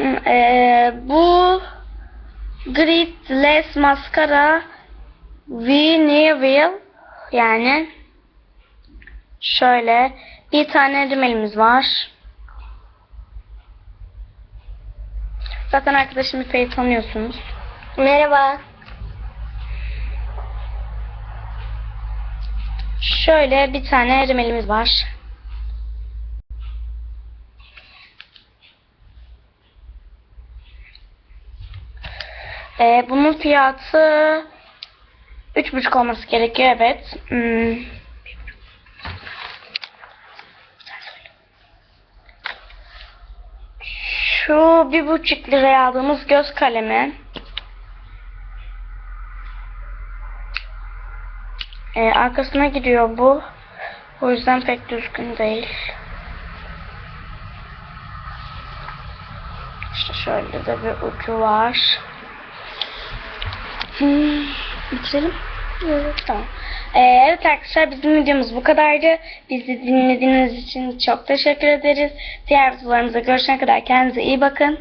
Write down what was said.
Ee, bu Grit Less Mascara Vinyl yani şöyle bir tane rimelimiz var. Zaten arkadaşım İpek'i tanıyorsunuz. Merhaba. Şöyle bir tane rimelimiz var. Ee, bunun fiyatı üç buçuk olması gerekiyor evet. Hmm. Şu bir buçuk liraya aldığımız göz kalemi. Ee, arkasına gidiyor bu. O yüzden pek düzgün değil. İşte şöyle de bir ucu var. Hmm, bitirelim. Evet, tamam. Ee, evet arkadaşlar bizim videomuz bu kadardı. Bizi dinlediğiniz için çok teşekkür ederiz. Diğer videolarımızda görüşene kadar kendinize iyi bakın.